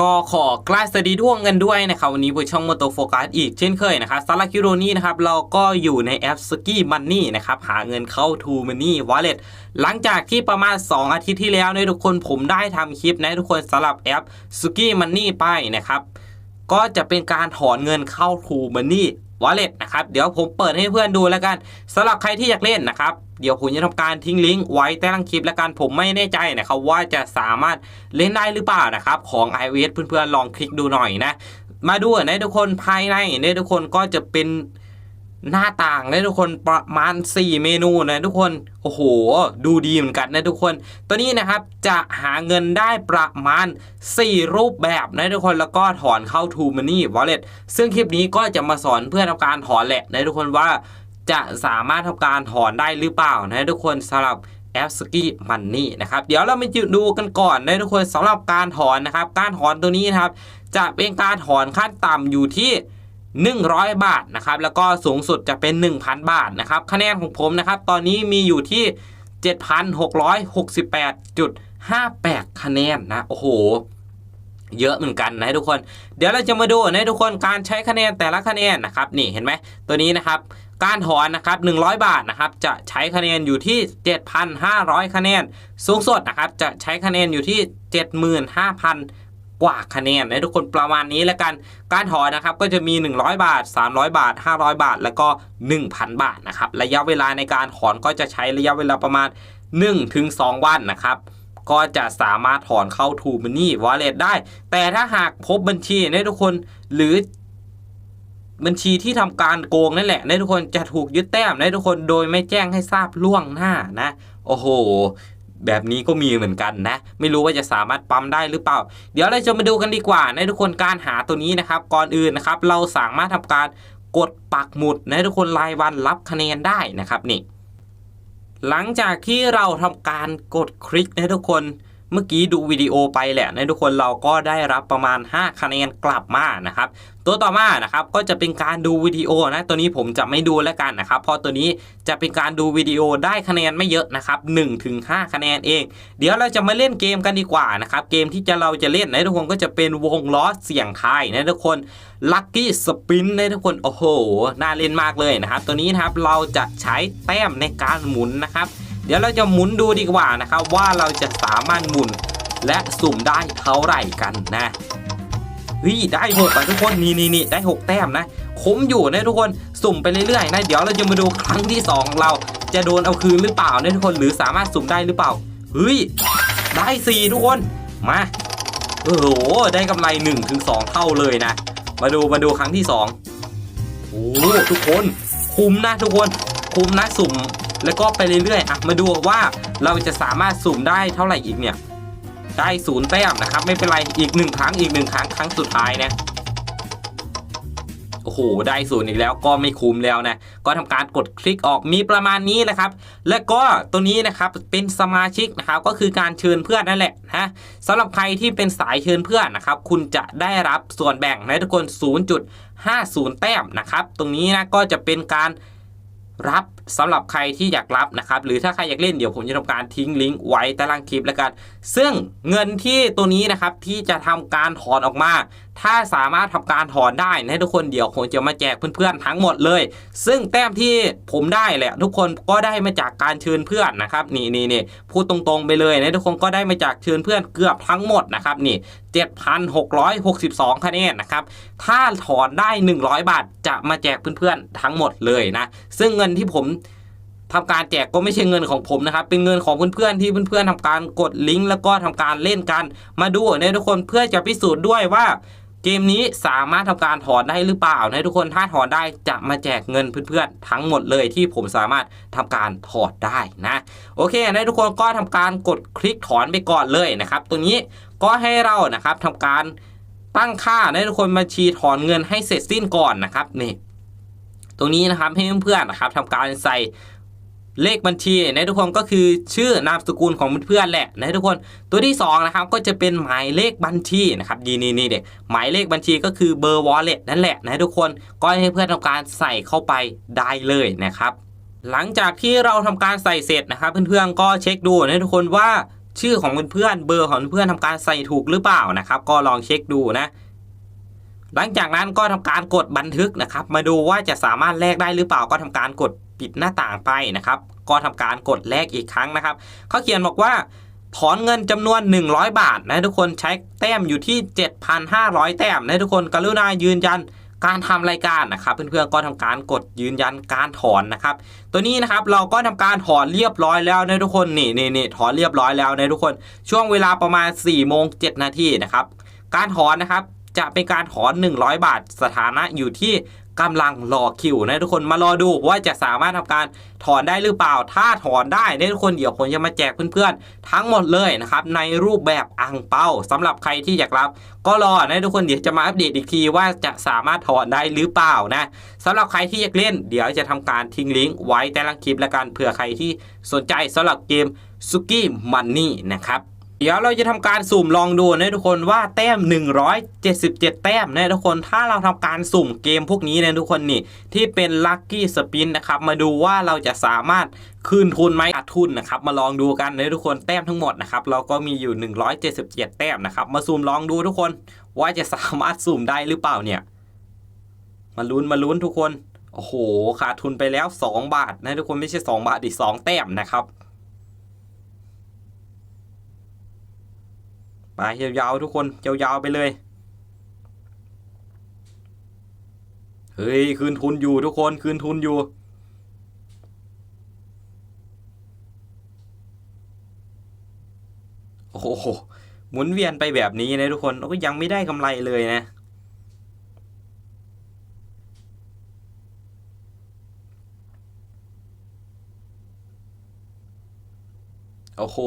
ก็ขอกล้าสวัสดีด้วงกันด้วยนะครับวันนี้บนช่องม o โตโฟกัสอีกเช่นเคยนะครับสาระคิโรนี่นะครับเราก็อยู่ในแอปสกี้มันนี่นะครับหาเงินเข้าทูมันนี่วอลเล็ตหลังจากที่ประมาณ 2 อาทิตย์ที่แล้วเนี่ยทุกคนผมได้ทำคลิปนะทุกคนสำหรับแอปสกี้มันนี่ไปนะครับก็จะเป็นการถอนเงินเข้าทูมันนี่ Wallet นะครับเดี๋ยวผมเปิดให้เพื่อนดูแล้วกันสำหรับใครที่อยากเล่นนะครับเดี๋ยวผมจะทำการทิ้งลิงก์ไว้ใต้ล่างคลิปแล้วกันผมไม่แน่ใจนะครับว่าจะสามารถเล่นได้หรือเปล่านะครับของ iOS เพื่อนๆลองคลิกดูหน่อยนะมาดูนะทุกคนภายในเนี่ยทุกคนก็จะเป็น หน้าต่างนะทุกคนประมาณ 4 เมนูนะทุกคนโอ้โห ดูดีเหมือนกันนะทุกคน ตัวนี้นะครับจะหาเงินได้ประมาณ 4 รูปแบบนะทุกคนแล้วก็ถอนเข้า To Money Wallet ซึ่งคลิปนี้ก็จะมาสอนเพื่อทำการถอนแหละนะทุกคนว่าจะสามารถทำการถอนได้หรือเปล่านะทุกคนสำหรับแอปสกี้มันนี่นะครับเดี๋ยวเรามาดูกันก่อนนะทุกคนสำหรับการถอนนะครับ การถอนตัวนี้นะครับ จะเป็นการถอนขั้นต่ำอยู่ที่ 100 บาทนะครับแล้วก็สูงสุดจะเป็น 1,000 บาทนะครับคะแนนของผมนะครับตอนนี้มีอยู่ที่ 7,668.58 คะแนนนะโอ้โหเยอะเหมือนกันนะทุกคน เดี๋ยวเราจะมาดูนะทุกคนการใช้คะแนนแต่ละคะแนนนะครับนี่เห็นไหมตัวนี้นะครับการถอนนะครับ100 บาทนะครับจะใช้คะแนนอยู่ที่ 7,500 คะแนน สูงสุดนะครับจะใช้คะแนนอยู่ที่ 75,000 กว่าคะแนนนะทุกคนประมาณนี้แล้วกันการถอนนะครับก็จะมี 100 บาท 300 บาท 500 บาท แล้วก็ 1,000 บาทนะครับระยะเวลาในการถอนก็จะใช้ระยะเวลาประมาณ 1-2 วันนะครับก็จะสามารถถอนเข้า To Money Wallet ได้ แต่ถ้าหากพบบัญชีนะทุกคนหรือบัญชีที่ทำการโกงนั่นแหละนะทุกคนจะถูกยึดแต้มนะทุกคนโดยไม่แจ้งให้ทราบล่วงหน้านะ โอ้โห แบบนี้ก็มีเหมือนกันนะ ไม่รู้ว่าจะสามารถปั๊มได้หรือเปล่า เดี๋ยวเราจะมาดูกันดีกว่านะทุกคนการหาตัวนี้นะครับก่อนอื่นนะครับ เราสามารถทำการกดปักหมุดนะทุกคนรายวันรับคะแนนได้นะครับนี่หลังจากที่เราทำการกดคลิกนะทุกคน เมื่อกี้ดูวิดีโอไปแหละนะทุกคนเราก็ได้รับประมาณ 5 คะแนนกลับมานะครับ ตัวต่อมานะครับก็จะเป็นการดูวิดีโอนะตัวนี้ผมจะไม่ดูแล้วกันนะครับเพราะตัวนี้จะเป็นการดูวิดีโอได้คะแนนไม่เยอะนะครับ1ถึง5คะแนนเอง เดี๋ยวเราจะมาเล่นเกมกันดีกว่านะครับเกมที่จะเราจะเล่นนะทุกคนก็จะเป็นวงล้อเสี่ยงทายนะทุกคนลัคกี้สปินนะทุกคนโอ้โหน่าเล่นมากเลยนะครับตัวนี้นะครับเราจะใช้แต้มในการหมุนนะครับ เดี๋ยวเราจะหมุนดูดีกว่านะครับว่าเราจะสามารถหมุนและสุ่มได้เท่าไหร่กันนะเฮ้ยได้หกอะทุกคนนี่นี่นี่ได้หกแต้มนะคุ้มอยู่นะทุกคนสุ่มไปเรื่อยๆนะเดี๋ยวเราจะมาดูครั้งที่สองของเราจะโดนเอาคืนหรือเปล่านะทุกคนหรือสามารถสุ่มได้หรือเปล่าเฮ้ยได้สี่ทุกคนมาโอ้โหได้กำไร1นถึงสเท่าเลยนะ มาดูมาดูครั้งที่สองโอ้ทุกคนคุ้มนะทุกคนคุ้มนะสุ่ม แล้วก็ไปเรื่อยๆอะมาดูว่าเราจะสามารถสุ่มได้เท่าไหร่อีกเนี่ย ได้ศูนย์แต้มนะครับ ไม่เป็นไรอีกหนึ่งครั้งอีกหนึ่งครั้งครั้งสุดท้ายนะโอ้โห ได้ศูนย์อีกแล้วก็ไม่คุ้มแล้วนะ ก็ทำการกดคลิกออกมีประมาณนี้นะครับ และก็ตัวนี้นะครับเป็นสมาชิกนะครับก็คือการเชิญเพื่อนนั่นแหละนะสำหรับใครที่เป็นสายเชิญเพื่อนนะครับ คุณจะได้รับส่วนแบ่งนะทุกคน 0.50 แต้มนะครับ ตรงนี้นะก็จะเป็นการรับ สำหรับใครที่อยากรับนะครับหรือถ้าใครอยากเล่นเดี๋ยวผมจะทำการทิ้งลิงก์ไว้ใต้ล่างคลิปแล้วกันซึ่งเงินที่ตัวนี้นะครับที่จะทำการถอนออกมา ถ้าสามารถทำการถอนได้นะทุกคนเดี๋ยวผมจะมาแจกเพื่อนๆทั้งหมดเลย ซึ่งแต้มที่ผมได้แหละทุกคนก็ได้มาจากการเชิญเพื่อนนะครับนี่นี่นี่พูดตรงๆไปเลยนะทุกคนก็ได้มาจากเชิญเพื่อนเกือบทั้งหมดนะครับนี่7,662คะแนนนะครับ ถ้าถอนได้ 100 บาทจะมาแจกเพื่อนๆทั้งหมดเลยนะ ซึ่งเงินที่ผม ทำการแจกก็ไม่ใช่เงินของผมนะครับ เป็นเงินของเพื่อนๆที่เพื่อนๆทำการกดลิงก์แล้วก็ทำการเล่นกัน มาดูนะทุกคนเพื่อจะพิสูจน์ด้วยว่าเกมนี้สามารถทำการถอนได้หรือเปล่านะทุกคนถ้าถอนได้จะมาแจกเงินเพื่อนๆทั้งหมดเลยที่ผมสามารถทำการถอดได้นะโอเคนะทุกคนก็ทำการกดคลิกถอนไปก่อนเลยนะครับ ตัวนี้ก็ให้เรานะครับทำการตั้งค่าให้ทุกคนบัญชีถอนเงินให้เสร็จสิ้นก่อนนะครับนี่ตรงนี้นะครับให้เพื่อนๆนะครับทำการใส่ เลขบัญชีนะทุกคนก็คือชื่อนามสกุลของเพื่อนแหละนะทุกคนตัวที่สองนะครับก็จะเป็นหมายเลขบัญชีนะครับดีนี่นี่เด็กหมายเลขบัญชีก็คือเบอร์วอลเล็ตนั่นแหละนะทุกคนก็ให้เพื่อนทำการใส่เข้าไปได้เลยนะครับ หลังจากที่เราทำการใส่เสร็จนะครับ เพื่อนๆก็เช็คดูนะทุกคนว่าชื่อของเพื่อนเบอร์ของเพื่อนๆทำการใส่ถูกหรือเปล่านะครับ ก็ลองเช็คดูนะหลังจากนั้นก็ทำการกดบันทึกนะครับ มาดูว่าจะสามารถแลกได้หรือเปล่าก็ทำการกด ปิดหน้าต่างไปนะครับ ก็ทำการกดแลกอีกครั้งนะครับเขาเขียนบอกว่าถอนเงินจำนวน 100 บาทนะทุกคนใช้แต้มอยู่ที่ 7,500 แต้มนะทุกคนกรุณายืนยันการทำรายการนะครับเพื่อนๆก็ทำการกดยืนยันการถอนนะครับ ตัวนี้นะครับเราก็ทำการถอนเรียบร้อยแล้วนะทุกคนนี่นี่นี่ถอนเรียบร้อยแล้วนะทุกคน ช่วงเวลาประมาณ4โมง7นาทีนะครับ การถอนนะครับจะเป็นการถอน 100 บาท สถานะอยู่ที่ กำลังรอคิวนะทุกคนมารอดูว่าจะสามารถทำการถอนได้หรือเปล่า ถ้าถอนได้นะทุกคนเดี๋ยวผมจะมาแจกเพื่อนๆ ทั้งหมดเลยนะครับในรูปแบบอังเปาสำหรับใครที่อยากรับ ก็รอนะทุกคนเดี๋ยวจะมาอัปเดตอีกทีว่าจะสามารถถอนได้หรือเปล่านะสำหรับใครที่อยากเล่น เดี๋ยวจะทำการทิ้งลิงก์ไว้ใต้ล่างคลิปแล้วกันเผื่อใครที่สนใจสำหรับเกมซุกี้มันนี่นะครับ เดี๋ยวเราจะทำการสุ่มลองดูนะทุกคนว่าแต้ม 177 แต้มนะทุกคนถ้าเราทำการสุ่มเกมพวกนี้นะทุกคนนี่ที่เป็นลัคกี้สปินนะครับมาดูว่าเราจะสามารถคืนทุนไหมขาดทุนนะครับมาลองดูกันนะทุกคนแต้มทั้งหมดนะครับเราก็มีอยู่ 177 แต้มนะครับมาสุ่มลองดูทุกคนว่าจะสามารถสุ่มได้หรือเปล่าเนี่ยมาลุ้นมาลุ้นทุกคนโอ้โหขาดทุนไปแล้ว 2 บาทนะทุกคนไม่ใช่ 2 บาทอีก2แต้มนะครับ ไปยาวๆทุกคนยาวๆไปเลย เฮ้ย คืนทุนอยู่ทุกคนคืนทุนอยู่ โอ้โหหมุนเวียนไปแบบนี้นะทุกคนก็ยังไม่ได้กำไรเลยนะโอ้โห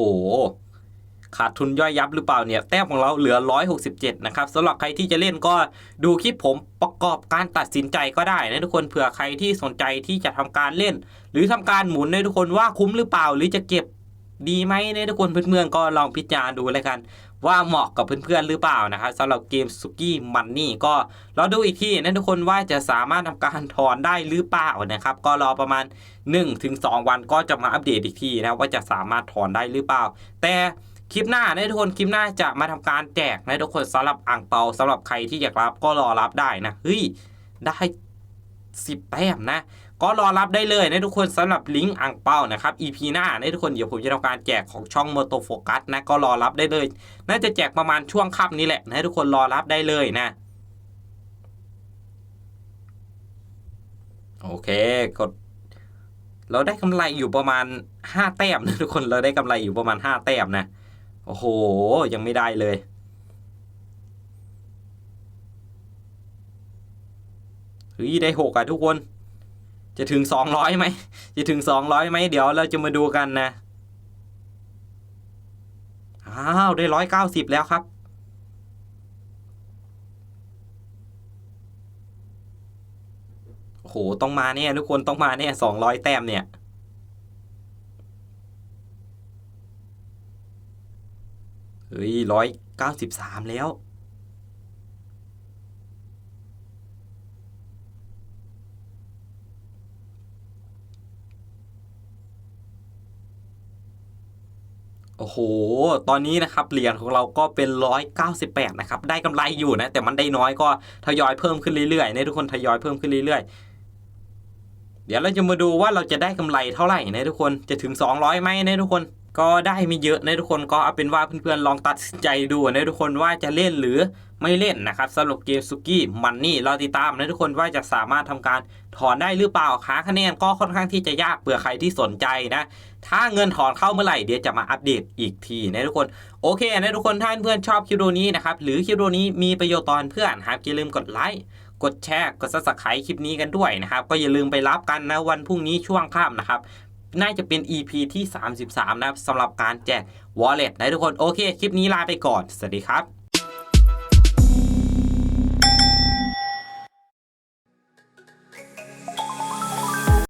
ขาดทุนย่อยยับหรือเปล่าเนี่ยแต้มของเราเหลือ 167 นะครับสำหรับใครที่จะเล่นก็ดูคลิปผมประกอบการตัดสินใจก็ได้นะทุกคนเผื่อใครที่สนใจที่จะทำการเล่น หรือทำการหมุนนะทุกคนว่าคุ้มหรือเปล่า หรือจะเก็บดีไหมนะทุกคนเพื่อนๆก็ลองพิจารณาดูเลยกันว่าเหมาะกับเพื่อนๆหรือเปล่านะครับสำหรับเกมสุกี้มันนี่ก็เราดูอีกทีนะทุกคนว่าจะสามารถทำการถอนได้หรือเปล่านะครับ ก็รอประมาณ 1-2 วันก็จะมาอัปเดตอีกทีนะว่าจะสามารถถอนได้หรือเปล่า แต่ คลิปหน้านะทุกคนคลิปหน้าจะมาทำการแจกนะทุกคนสำหรับอ่างเปาสำหรับใครที่อยากรับก็รอรับได้นะเฮ้ยได้10แต้มนะ ก็รอรับได้เลยนะทุกคนสำหรับลิงก์อ่างเปานะครับ EP หน้านะทุกคนเดี๋ยวผมจะทำการแจกของช่อง Moto Focus นะก็รอรับได้เลย น่าจะแจกประมาณช่วงค่ำนี้แหละนะทุกคนรอรับได้เลยนะโอเคกดเราได้กำไรอยู่ประมาณ 5 แต้มนะทุกคนเราได้กำไรอยู่ประมาณ 5 แต้มนะ โอ้โห ยังไม่ได้เลย เฮ้ย ได้หกอะทุกคน จะถึงสองร้อยไหม จะถึงสองร้อยไหม เดี๋ยวเราจะมาดูกันนะ อ้าว ได้ร้อยเก้าสิบแล้วครับโอ้โหต้องมาเนี่ยทุกคนต้องมาเนี่ยสองร้อยแต้มเนี่ย เฮ้ยร้อยเก้าสิบสามแล้ว โอ้โห ตอนนี้นะครับเหรียญของเราก็เป็น 198 นะครับ ได้กำไรอยู่นะ แต่มันได้น้อยก็ทยอยเพิ่มขึ้นเรื่อยๆนะทุกคนทยอยเพิ่มขึ้นเรื่อยๆเดี๋ยวเราจะมาดูว่าเราจะได้กำไรเท่าไหร่นะทุกคน จะถึง 200ไหมนะทุกคน ก็ได้ไม่เยอะนะทุกคนก็เอาเป็นว่าเพื่อนๆลองตัดใจดูนะทุกคนว่าจะเล่นหรือไม่เล่นนะครับสำหรับเกมซุกี้มันนี่เรอติดตามนะทุกคนว่าจะสามารถทำการถอนได้หรือเปล่าหาคะแนนก็ค่อนข้างที่จะยากเผื่อใครที่สนใจนะ ถ้าเงินถอนเข้าเมื่อไหร่เดี๋ยวจะมาอัปเดตอีกทีนะทุกคนโอเคนะทุกคนถ้าเพื่อนๆชอบคลิปวิดีโอนี้นะครับหรือคลิปวิดีโอนี้มีประโยชน์ตอนเพื่อนนะครับอย่าลืมกดไลค์กดแชร์กดซับสไครต์คลิปนี้กันด้วยนะครับก็อย่าลืมไปรับกันนะวันพรุ่งนี้ช่วงค่ำนะครับ น่าจะเป็น EP ที่ 33 นะครับสำหรับการแจก Wallet นะทุกคน โอเค คลิปนี้ลาไปก่อน สวัสดีครับ